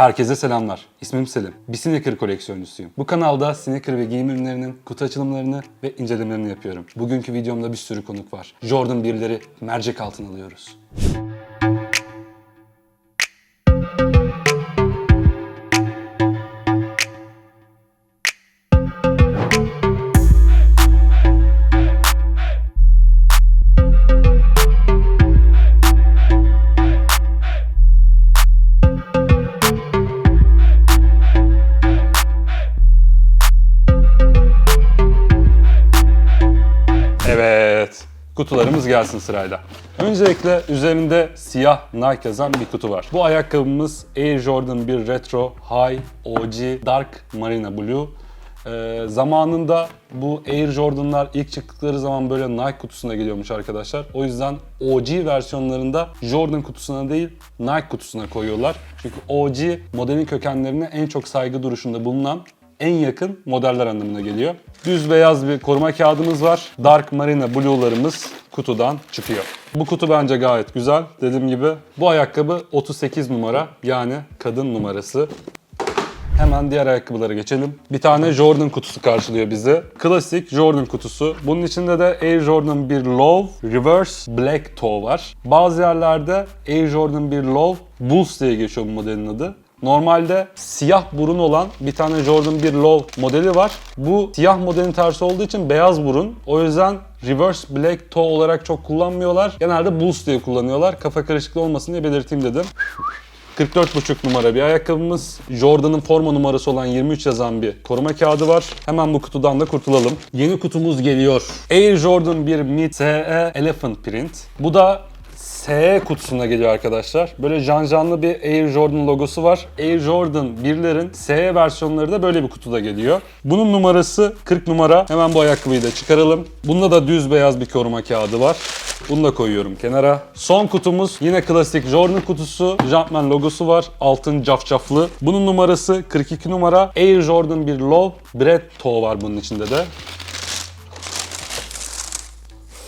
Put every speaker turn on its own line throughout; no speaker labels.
Herkese selamlar. İsmim Selim. Bir sneaker koleksiyoncusu Bu kanalda sneaker ve giyim ürünlerinin kutu açılımlarını ve incelemelerini yapıyorum. Bugünkü videomda bir sürü konuk var. Jordan 1'leri mercek altına alıyoruz. Kutularımız gelsin sırayla. Öncelikle üzerinde siyah Nike yazan bir kutu var. Bu ayakkabımız Air Jordan 1 Retro High OG Dark Marina Blue. Ee, zamanında bu Air Jordan'lar ilk çıktıkları zaman böyle Nike kutusuna geliyormuş arkadaşlar. O yüzden OG versiyonlarında Jordan kutusuna değil Nike kutusuna koyuyorlar. Çünkü OG modelin kökenlerine en çok saygı duruşunda bulunan en yakın modeller anlamına geliyor. Düz beyaz bir koruma kağıdımız var. Dark Marina Blue'larımız kutudan çıkıyor. Bu kutu bence gayet güzel. Dediğim gibi bu ayakkabı 38 numara yani kadın numarası. Hemen diğer ayakkabılara geçelim. Bir tane Jordan kutusu karşılıyor bizi. Klasik Jordan kutusu. Bunun içinde de Air Jordan 1 Low Reverse Black Toe var. Bazı yerlerde Air Jordan 1 Low Bulls diye geçiyor bu modelin adı. Normalde siyah burun olan bir tane Jordan 1 Low modeli var. Bu siyah modelin tersi olduğu için beyaz burun. O yüzden Reverse Black Toe olarak çok kullanmıyorlar. Genelde Bulls diye kullanıyorlar. Kafa karışıklığı olmasın diye belirteyim dedim. 44,5 numara bir ayakkabımız. Jordan'ın forma numarası olan 23 yazan bir koruma kağıdı var. Hemen bu kutudan da kurtulalım. Yeni kutumuz geliyor. Air Jordan 1 Mid CE Elephant Print. Bu da SE kutusuna geliyor arkadaşlar. Böyle janjanlı bir Air Jordan logosu var. Air Jordan 1'lerin SE versiyonları da böyle bir kutuda geliyor. Bunun numarası 40 numara. Hemen bu ayakkabıyı da çıkaralım. Bunda da düz beyaz bir koruma kağıdı var. Bunu da koyuyorum kenara. Son kutumuz yine klasik Jordan kutusu. Jumpman logosu var. Altın cafcaflı. Bunun numarası 42 numara. Air Jordan 1 Low Bread Toe var bunun içinde de.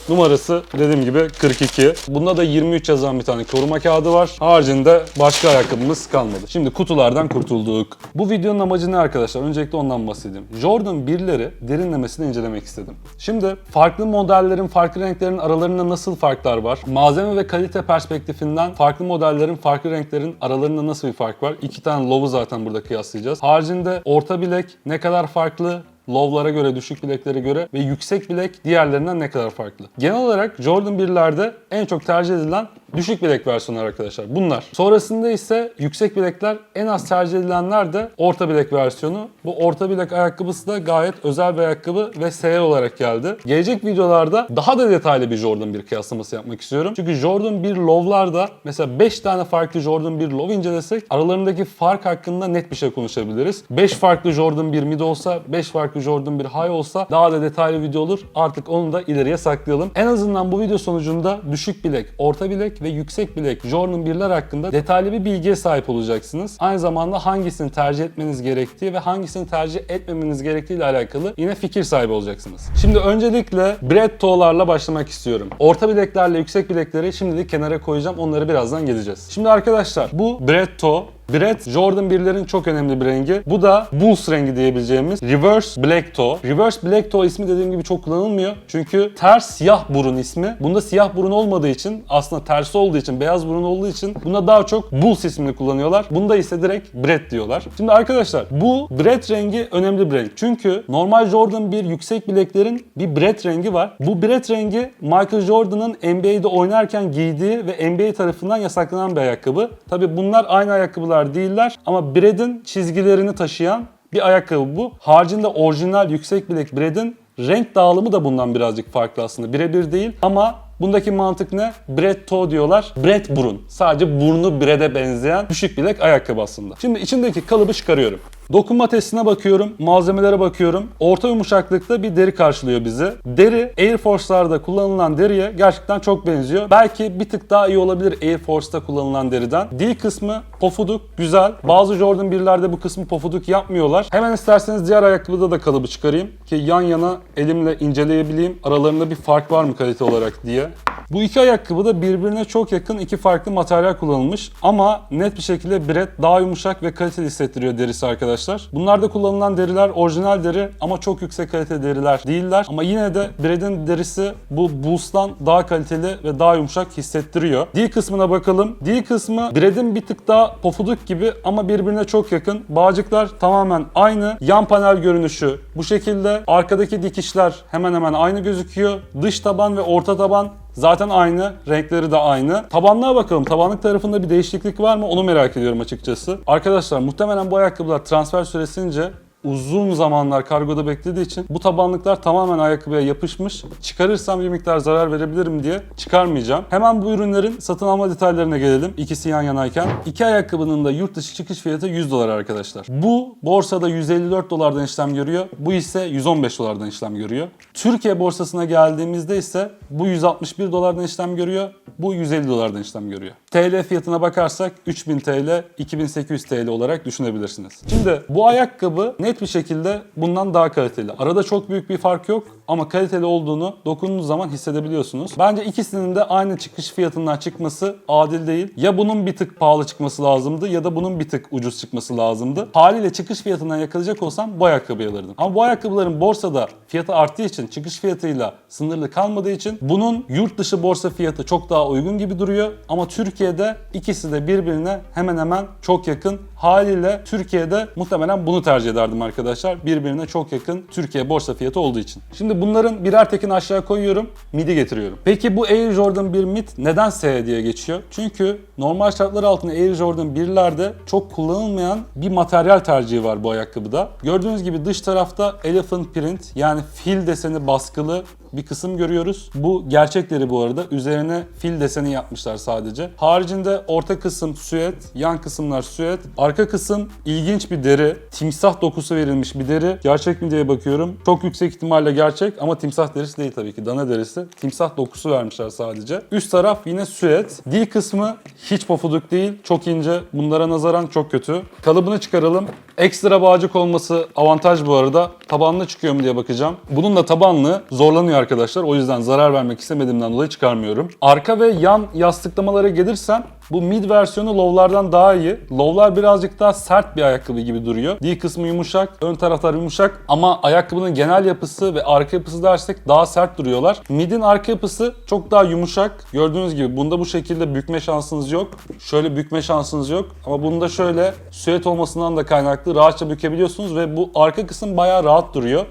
Numarası dediğim gibi 42. Bunda da 23 yazan bir tane koruma kağıdı var. Haricinde başka ayakkabımız kalmadı. Şimdi kutulardan kurtulduk. Bu videonun amacı ne arkadaşlar? Öncelikle ondan bahsedeyim. Jordan 1'leri derinlemesine incelemek istedim. Şimdi farklı modellerin, farklı renklerin aralarında nasıl farklar var? Malzeme ve kalite perspektifinden farklı modellerin, farklı renklerin aralarında nasıl bir fark var? İki tane low'u zaten burada kıyaslayacağız. Haricinde orta bilek ne kadar farklı? Low'lara göre, düşük bileklere göre ve yüksek bilek diğerlerinden ne kadar farklı. Genel olarak Jordan 1'lerde en çok tercih edilen düşük bilek versiyonları arkadaşlar. Bunlar. Sonrasında ise yüksek bilekler en az tercih edilenler de orta bilek versiyonu. Bu orta bilek ayakkabısı da gayet özel bir ayakkabı ve SE olarak geldi. Gelecek videolarda daha da detaylı bir Jordan 1 kıyaslaması yapmak istiyorum. Çünkü Jordan 1 Low'larda mesela 5 tane farklı Jordan 1 Low incelesek aralarındaki fark hakkında net bir şey konuşabiliriz. 5 farklı Jordan 1 Mid olsa, 5 farklı Jordan 1 High olsa daha da detaylı video olur. Artık onu da ileriye saklayalım. En azından bu video sonucunda düşük bilek, orta bilek ve yüksek bilek Jordan 1'ler hakkında detaylı bir bilgiye sahip olacaksınız. Aynı zamanda hangisini tercih etmeniz gerektiği ve hangisini tercih etmemeniz gerektiği ile alakalı yine fikir sahibi olacaksınız. Şimdi öncelikle bread toe'larla başlamak istiyorum. Orta bileklerle yüksek bilekleri şimdilik kenara koyacağım. Onları birazdan geleceğiz. Şimdi arkadaşlar bu bread toe Bread Jordan 1'lerin çok önemli bir rengi. Bu da Bulls rengi diyebileceğimiz Reverse Black Toe. Reverse Black Toe ismi dediğim gibi çok kullanılmıyor. Çünkü ters siyah burun ismi. Bunda siyah burun olmadığı için aslında tersi olduğu için beyaz burun olduğu için bunda daha çok Bulls ismini kullanıyorlar. Bunda ise direkt Bread diyorlar. Şimdi arkadaşlar bu Bread rengi önemli bir renk. Çünkü normal Jordan 1 yüksek bileklerin bir Bread rengi var. Bu Bread rengi Michael Jordan'ın NBA'de oynarken giydiği ve NBA tarafından yasaklanan bir ayakkabı. Tabi bunlar aynı ayakkabılar değiller ama Bread'in çizgilerini taşıyan bir ayakkabı bu. Haricinde orijinal yüksek bilek Bread'in renk dağılımı da bundan birazcık farklı aslında. Birebir değil ama Bundaki mantık ne? Bread toe diyorlar. Bread burun. Sadece burnu bread'e benzeyen düşük bilek ayakkabı aslında. Şimdi içindeki kalıbı çıkarıyorum. Dokunma testine bakıyorum, malzemelere bakıyorum. Orta yumuşaklıkta bir deri karşılıyor bizi. Deri Air Force'larda kullanılan deriye gerçekten çok benziyor. Belki bir tık daha iyi olabilir Air Force'ta kullanılan deriden. D kısmı pofuduk, güzel. Bazı Jordan 1'lerde bu kısmı pofuduk yapmıyorlar. Hemen isterseniz diğer ayakkabıda da kalıbı çıkarayım ki yan yana elimle inceleyebileyim. Aralarında bir fark var mı kalite olarak diye. Bu iki ayakkabı da birbirine çok yakın iki farklı materyal kullanılmış ama net bir şekilde Bred daha yumuşak ve kaliteli hissettiriyor derisi arkadaşlar. Bunlarda kullanılan deriler orijinal deri ama çok yüksek kalite deriler değiller. Ama yine de Bred'in derisi bu Boost'tan daha kaliteli ve daha yumuşak hissettiriyor. D kısmına bakalım. D kısmı Bred'in bir tık daha pofuduk gibi ama birbirine çok yakın. Bağcıklar tamamen aynı. Yan panel görünüşü bu şekilde. Arkadaki dikişler hemen hemen aynı gözüküyor. Dış taban ve orta taban Zaten aynı, renkleri de aynı. Tabanlığa bakalım. Tabanlık tarafında bir değişiklik var mı? Onu merak ediyorum açıkçası. Arkadaşlar muhtemelen bu ayakkabılar transfer süresince uzun zamanlar kargoda beklediği için bu tabanlıklar tamamen ayakkabıya yapışmış. Çıkarırsam bir miktar zarar verebilirim diye çıkarmayacağım. Hemen bu ürünlerin satın alma detaylarına gelelim. İkisi yan yanayken. İki ayakkabının da yurt dışı çıkış fiyatı 100 dolar arkadaşlar. Bu borsada 154 dolardan işlem görüyor. Bu ise 115 dolardan işlem görüyor. Türkiye borsasına geldiğimizde ise bu 161 dolardan işlem görüyor. Bu 150 dolardan işlem görüyor. TL fiyatına bakarsak 3000 TL, 2800 TL olarak düşünebilirsiniz. Şimdi bu ayakkabı net bir şekilde bundan daha kaliteli. Arada çok büyük bir fark yok ama kaliteli olduğunu dokunduğunuz zaman hissedebiliyorsunuz. Bence ikisinin de aynı çıkış fiyatından çıkması adil değil. Ya bunun bir tık pahalı çıkması lazımdı ya da bunun bir tık ucuz çıkması lazımdı. Haliyle çıkış fiyatından yakalayacak olsam bu ayakkabıyı alırdım. Ama bu ayakkabıların borsada fiyatı arttığı için çıkış fiyatıyla sınırlı kalmadığı için bunun yurt dışı borsa fiyatı çok daha uygun gibi duruyor. Ama Türkiye'de ikisi de birbirine hemen hemen çok yakın. Haliyle Türkiye'de muhtemelen bunu tercih ederdim arkadaşlar. Birbirine çok yakın Türkiye borsa fiyatı olduğu için. Şimdi bunların birer tekini aşağı koyuyorum. Midi getiriyorum. Peki bu Air Jordan 1 mid neden S diye geçiyor? Çünkü normal şartlar altında Air Jordan 1'lerde çok kullanılmayan bir materyal tercihi var bu ayakkabıda. Gördüğünüz gibi dış tarafta elephant print yani fil deseni baskılı bir kısım görüyoruz. Bu gerçekleri bu arada. Üzerine fil deseni yapmışlar sadece. Haricinde orta kısım süet, yan kısımlar süet. Arka kısım ilginç bir deri. Timsah dokusu verilmiş bir deri. Gerçek mi diye bakıyorum. Çok yüksek ihtimalle gerçek ama timsah derisi değil tabii ki. Dana derisi. Timsah dokusu vermişler sadece. Üst taraf yine süet. Dil kısmı hiç pofuduk değil. Çok ince. Bunlara nazaran çok kötü. Kalıbını çıkaralım. Ekstra bağcık olması avantaj bu arada. Tabanlı çıkıyor mu diye bakacağım. Bunun da tabanlı zorlanıyor arkadaşlar. O yüzden zarar vermek istemediğimden dolayı çıkarmıyorum. Arka ve yan yastıklamalara gelirsem bu mid versiyonu low'lardan daha iyi. Low'lar birazcık daha sert bir ayakkabı gibi duruyor. D kısmı yumuşak, ön taraflar yumuşak ama ayakkabının genel yapısı ve arka yapısı dersek daha sert duruyorlar. Mid'in arka yapısı çok daha yumuşak. Gördüğünüz gibi bunda bu şekilde bükme şansınız yok. Şöyle bükme şansınız yok. Ama bunda şöyle süet olmasından da kaynaklı rahatça bükebiliyorsunuz ve bu arka kısım bayağı rahat duruyor.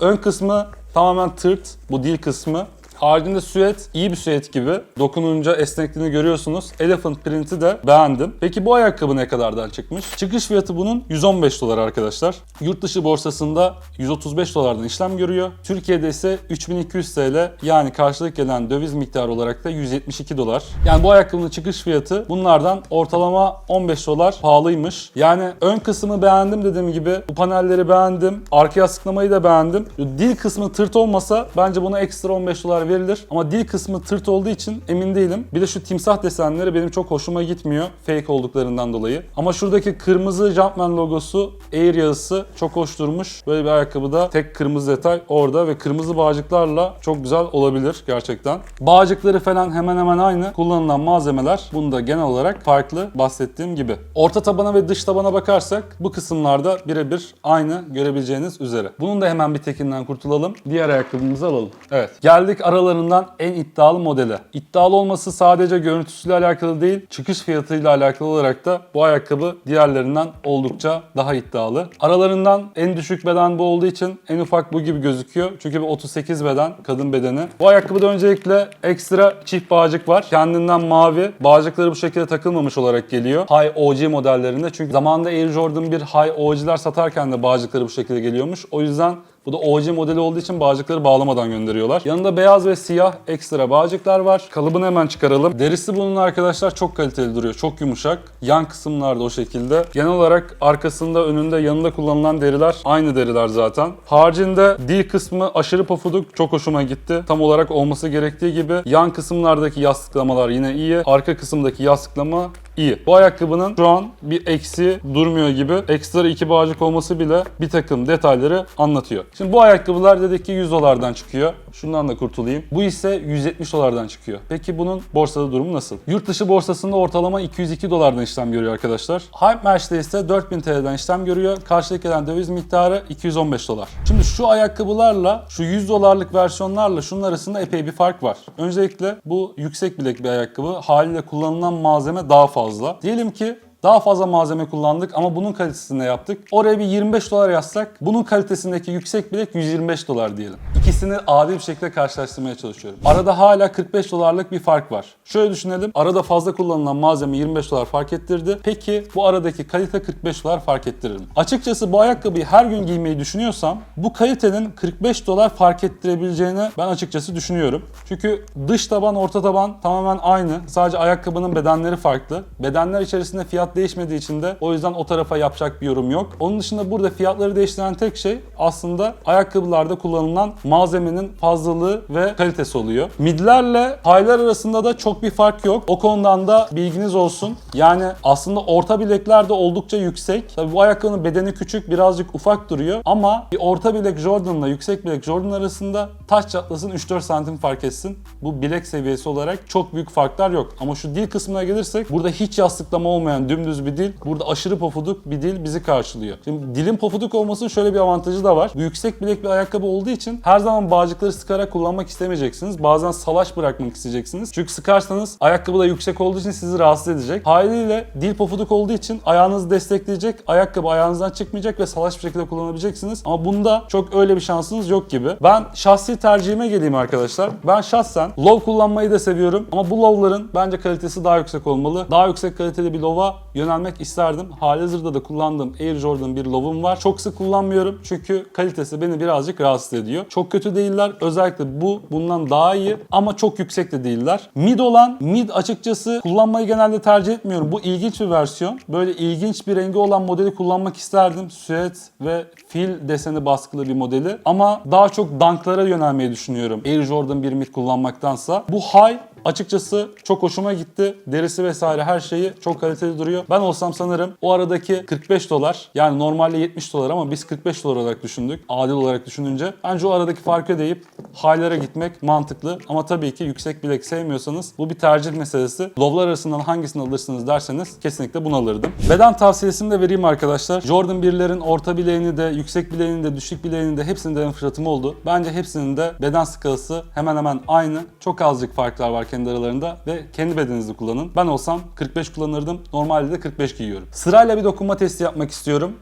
Ön kısmı tamamen tırt. Bu dil kısmı. Haricinde süet iyi bir süet gibi. Dokununca esnekliğini görüyorsunuz. Elephant print'i de beğendim. Peki bu ayakkabı ne kadardan çıkmış? Çıkış fiyatı bunun 115 dolar arkadaşlar. Yurt dışı borsasında 135 dolardan işlem görüyor. Türkiye'de ise 3200 TL yani karşılık gelen döviz miktarı olarak da 172 dolar. Yani bu ayakkabının çıkış fiyatı bunlardan ortalama 15 dolar pahalıymış. Yani ön kısmı beğendim dediğim gibi. Bu panelleri beğendim. Arka yastıklamayı da beğendim. Dil kısmı tırt olmasa bence buna ekstra 15 dolar verilir. Ama dil kısmı tırt olduğu için emin değilim. Bir de şu timsah desenleri benim çok hoşuma gitmiyor. Fake olduklarından dolayı. Ama şuradaki kırmızı Jumpman logosu Air yazısı çok hoş durmuş. Böyle bir ayakkabıda tek kırmızı detay orada ve kırmızı bağcıklarla çok güzel olabilir gerçekten. Bağcıkları falan hemen hemen aynı. Kullanılan malzemeler bunda genel olarak farklı bahsettiğim gibi. Orta tabana ve dış tabana bakarsak bu kısımlarda birebir aynı görebileceğiniz üzere. Bunun da hemen bir tekinden kurtulalım. Diğer ayakkabımızı alalım. Evet. Geldik aralarından en iddialı modele. İddialı olması sadece görüntüsüyle alakalı değil, çıkış fiyatıyla alakalı olarak da bu ayakkabı diğerlerinden oldukça daha iddialı. Aralarından en düşük beden bu olduğu için en ufak bu gibi gözüküyor. Çünkü bu 38 beden, kadın bedeni. Bu ayakkabıda öncelikle ekstra çift bağcık var. Kendinden mavi. Bağcıkları bu şekilde takılmamış olarak geliyor. High OG modellerinde. Çünkü zamanında Air Jordan 1 High OG'ler satarken de bağcıkları bu şekilde geliyormuş. O yüzden bu da OG modeli olduğu için bağcıkları bağlamadan gönderiyorlar. Yanında beyaz ve siyah ekstra bağcıklar var. Kalıbını hemen çıkaralım. Derisi bunun arkadaşlar çok kaliteli duruyor. Çok yumuşak. Yan kısımlarda o şekilde. Genel olarak arkasında, önünde, yanında kullanılan deriler aynı deriler zaten. Haricinde D kısmı aşırı pofuduk. Çok hoşuma gitti. Tam olarak olması gerektiği gibi. Yan kısımlardaki yastıklamalar yine iyi. Arka kısımdaki yastıklama iyi. Bu ayakkabının şu an bir eksi durmuyor gibi. Ekstra iki bağcık olması bile bir takım detayları anlatıyor. Şimdi bu ayakkabılar dedik ki 100 dolardan çıkıyor. Şundan da kurtulayım. Bu ise 170 dolardan çıkıyor. Peki bunun borsada durumu nasıl? Yurt dışı borsasında ortalama 202 dolardan işlem görüyor arkadaşlar. Hype Match'te ise 4000 TL'den işlem görüyor. Karşılık eden döviz miktarı 215 dolar. Şimdi şu ayakkabılarla şu 100 dolarlık versiyonlarla şunun arasında epey bir fark var. Öncelikle bu yüksek bilek bir ayakkabı. Haliyle kullanılan malzeme daha fazla. Diyelim ki daha fazla malzeme kullandık ama bunun kalitesinde yaptık. Oraya bir 25 dolar yazsak bunun kalitesindeki yüksek bilek 125 dolar diyelim. İkisini adil bir şekilde karşılaştırmaya çalışıyorum. Arada hala 45 dolarlık bir fark var. Şöyle düşünelim. Arada fazla kullanılan malzeme 25 dolar fark ettirdi. Peki bu aradaki kalite 45 dolar fark ettirir mi? Açıkçası bu ayakkabıyı her gün giymeyi düşünüyorsam bu kalitenin 45 dolar fark ettirebileceğini ben açıkçası düşünüyorum. Çünkü dış taban orta taban tamamen aynı. Sadece ayakkabının bedenleri farklı. Bedenler içerisinde fiyat değişmediği için de o yüzden o tarafa yapacak bir yorum yok. Onun dışında burada fiyatları değiştiren tek şey aslında ayakkabılarda kullanılan malzemenin fazlalığı ve kalitesi oluyor. Midlerle high'lar arasında da çok bir fark yok. O konudan da bilginiz olsun. Yani aslında orta bilekler de oldukça yüksek. Tabii bu ayakkabının bedeni küçük, birazcık ufak duruyor ama bir orta bilek Jordan'la yüksek bilek Jordan arasında taş çatlasın 3-4 santim fark etsin. Bu bilek seviyesi olarak çok büyük farklar yok. Ama şu dil kısmına gelirsek burada hiç yastıklama olmayan dümdüz bir dil, burada aşırı pofuduk bir dil bizi karşılıyor. Şimdi dilin pofuduk olmasının şöyle bir avantajı da var. Bu yüksek bilek bir ayakkabı olduğu için her zaman bağcıkları sıkarak kullanmak istemeyeceksiniz. Bazen salaş bırakmak isteyeceksiniz. Çünkü sıkarsanız ayakkabı da yüksek olduğu için sizi rahatsız edecek. Haliyle dil pofuduk olduğu için ayağınızı destekleyecek, ayakkabı ayağınızdan çıkmayacak ve salaş bir şekilde kullanabileceksiniz. Ama bunda çok öyle bir şansınız yok gibi. Ben şahsi tercihime geleyim arkadaşlar. Ben şahsen low kullanmayı da seviyorum ama bu low'ların bence kalitesi daha yüksek olmalı. Daha yüksek kaliteli bir low'a yönelmek isterdim. Halihazırda da kullandığım Air Jordan bir low'um var. Çok sık kullanmıyorum çünkü kalitesi beni birazcık rahatsız ediyor. Çok kötü değiller. Özellikle bu bundan daha iyi ama çok yüksek de değiller. Mid olan, mid açıkçası kullanmayı genelde tercih etmiyorum. Bu ilginç bir versiyon. Böyle ilginç bir rengi olan modeli kullanmak isterdim. Süet ve fil deseni baskılı bir modeli. Ama daha çok danklara yönelmeyi düşünüyorum. Air Jordan bir mid kullanmaktansa. Bu high Açıkçası çok hoşuma gitti. Derisi vesaire her şeyi çok kaliteli duruyor. Ben olsam sanırım o aradaki 45 dolar yani normalde 70 dolar ama biz 45 dolar olarak düşündük. Adil olarak düşününce. Bence o aradaki farkı ödeyip high'lara gitmek mantıklı. Ama tabii ki yüksek bilek sevmiyorsanız bu bir tercih meselesi. Lovlar arasından hangisini alırsınız derseniz kesinlikle bunu alırdım. Beden tavsiyesini de vereyim arkadaşlar. Jordan 1'lerin orta bileğini de, yüksek bileğini de, düşük bileğini de hepsini deneme fırsatım oldu. Bence hepsinin de beden skalası hemen hemen aynı. Çok azıcık farklar var kendi aralarında ve kendi bedeninizi kullanın. Ben olsam 45 kullanırdım. Normalde de 45 giyiyorum. Sırayla bir dokunma testi yapmak istiyorum.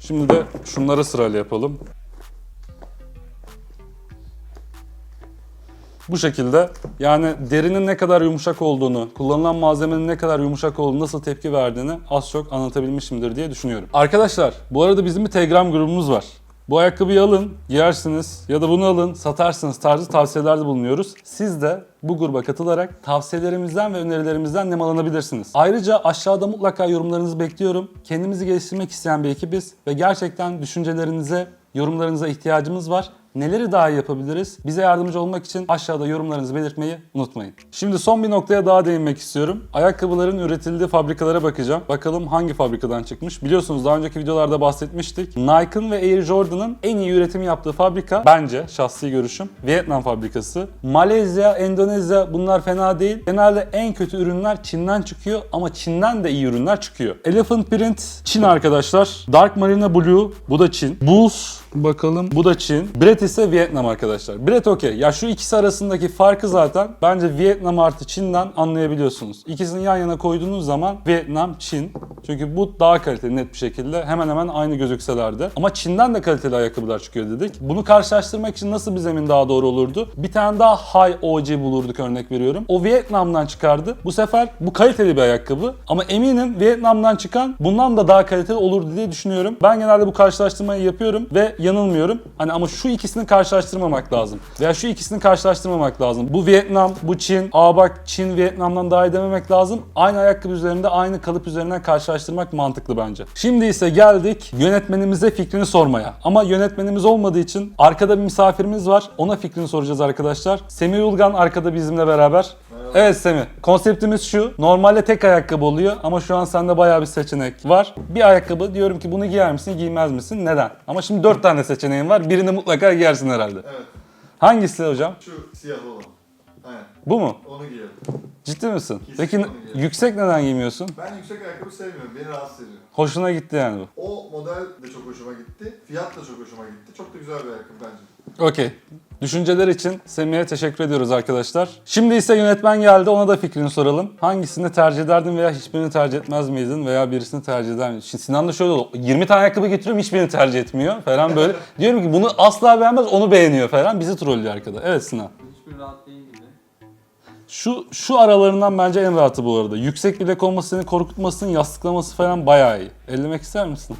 Şimdi de şunları sırayla yapalım. Bu şekilde yani derinin ne kadar yumuşak olduğunu, kullanılan malzemenin ne kadar yumuşak olduğunu, nasıl tepki verdiğini az çok anlatabilmişimdir diye düşünüyorum. Arkadaşlar bu arada bizim bir Telegram grubumuz var. Bu ayakkabıyı alın, giyersiniz ya da bunu alın, satarsınız tarzı tavsiyelerde bulunuyoruz. Siz de bu gruba katılarak tavsiyelerimizden ve önerilerimizden nemalanabilirsiniz. Ayrıca aşağıda mutlaka yorumlarınızı bekliyorum. Kendimizi geliştirmek isteyen bir ekibiz ve gerçekten düşüncelerinize, yorumlarınıza ihtiyacımız var. Neleri daha iyi yapabiliriz? Bize yardımcı olmak için aşağıda yorumlarınızı belirtmeyi unutmayın. Şimdi son bir noktaya daha değinmek istiyorum. Ayakkabıların üretildiği fabrikalara bakacağım. Bakalım hangi fabrikadan çıkmış. Biliyorsunuz daha önceki videolarda bahsetmiştik. Nike'ın ve Air Jordan'ın en iyi üretim yaptığı fabrika bence şahsi görüşüm Vietnam fabrikası. Malezya, Endonezya bunlar fena değil. Genelde en kötü ürünler Çin'den çıkıyor ama Çin'den de iyi ürünler çıkıyor. Elephant Print Çin arkadaşlar. Dark Marina Blue bu da Çin. Bulls Bakalım. Bu da Çin. Brett ise Vietnam arkadaşlar. Brett okey. Ya şu ikisi arasındaki farkı zaten bence Vietnam artı Çin'den anlayabiliyorsunuz. İkisini yan yana koyduğunuz zaman Vietnam, Çin. Çünkü bu daha kaliteli net bir şekilde. Hemen hemen aynı gözükselerdi. Ama Çin'den de kaliteli ayakkabılar çıkıyor dedik. Bunu karşılaştırmak için nasıl bir zemin daha doğru olurdu? Bir tane daha High OG bulurduk örnek veriyorum. O Vietnam'dan çıkardı. Bu sefer bu kaliteli bir ayakkabı. Ama eminim Vietnam'dan çıkan bundan da daha kaliteli olurdu diye düşünüyorum. Ben genelde bu karşılaştırmayı yapıyorum ve yanılmıyorum. Hani ama şu ikisini karşılaştırmamak lazım. Veya şu ikisini karşılaştırmamak lazım. Bu Vietnam, bu Çin. Aa bak Çin Vietnam'dan daha iyi dememek lazım. Aynı ayakkabı üzerinde aynı kalıp üzerinden karşılaştırmak mantıklı bence. Şimdi ise geldik yönetmenimize fikrini sormaya. Ama yönetmenimiz olmadığı için arkada bir misafirimiz var. Ona fikrini soracağız arkadaşlar. Semih Ulgan arkada bizimle beraber. Evet Semih, konseptimiz şu. Normalde tek ayakkabı oluyor ama şu an sende bayağı bir seçenek var. Bir ayakkabı diyorum ki bunu giyer misin, giymez misin? Neden? Ama şimdi dört tane seçeneğin var. Birini mutlaka giyersin herhalde.
Evet.
Hangisi hocam?
Şu siyahlı olan. Aynen.
Bu mu?
Onu giyelim.
Ciddi misin? Peki
onu giyerim.
yüksek neden giymiyorsun?
Ben yüksek ayakkabı sevmiyorum. Beni rahatsız ediyor.
Hoşuna gitti yani bu.
O model de çok hoşuma gitti. Fiyat da çok hoşuma gitti. Çok da güzel bir ayakkabı bence.
Okey. Düşünceler için Semih'e teşekkür ediyoruz arkadaşlar. Şimdi ise yönetmen geldi ona da fikrini soralım. Hangisini tercih ederdin veya hiçbirini tercih etmez miydin veya birisini tercih eder miydin? Şimdi Sinan da şöyle oldu. 20 tane ayakkabı getiriyorum hiçbirini tercih etmiyor falan böyle. Diyorum ki bunu asla beğenmez onu beğeniyor falan. Bizi trollüyor arkada. Evet Sinan.
Hiçbir rahat değil gibi.
Şu şu aralarından bence en rahatı bu arada. Yüksek bilek olması seni korkutmasın, yastıklaması falan bayağı iyi. Ellemek ister misin?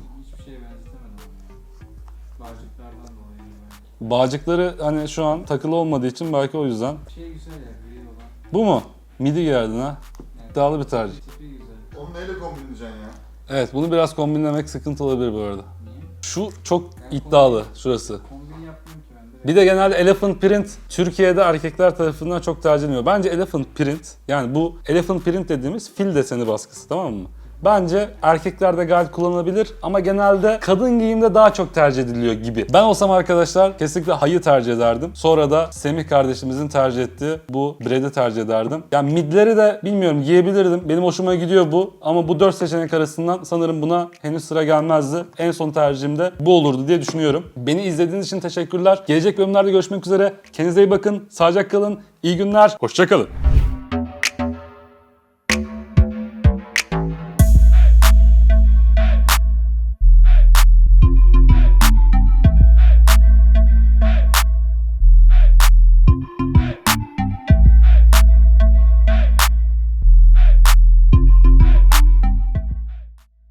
Bağcıkları hani şu an takılı olmadığı için belki o yüzden.
Şey güzel ya, gri olan.
Bu mu? Midi giyerdin ha.
Yani
İddialı bir tercih.
Tipi güzel.
Onu neyle kombinleyeceksin ya?
Evet bunu biraz kombinlemek sıkıntı olabilir bu arada.
Niye?
Şu çok iddialı şurası.
Kombin yapmıyorum ki ben direkt.
Bir de genelde elephant print Türkiye'de erkekler tarafından çok tercih ediliyor. Bence elephant print yani bu elephant print dediğimiz fil deseni baskısı tamam mı? Bence erkeklerde gayet kullanılabilir ama genelde kadın giyimde daha çok tercih ediliyor gibi. Ben olsam arkadaşlar kesinlikle hayı tercih ederdim. Sonra da Semih kardeşimizin tercih ettiği bu bread'i tercih ederdim. Yani midleri de bilmiyorum giyebilirdim. Benim hoşuma gidiyor bu ama bu dört seçenek arasından sanırım buna henüz sıra gelmezdi. En son tercihim de bu olurdu diye düşünüyorum. Beni izlediğiniz için teşekkürler. Gelecek bölümlerde görüşmek üzere. Kendinize iyi bakın. Sağlıcakla kalın. İyi günler. Hoşçakalın.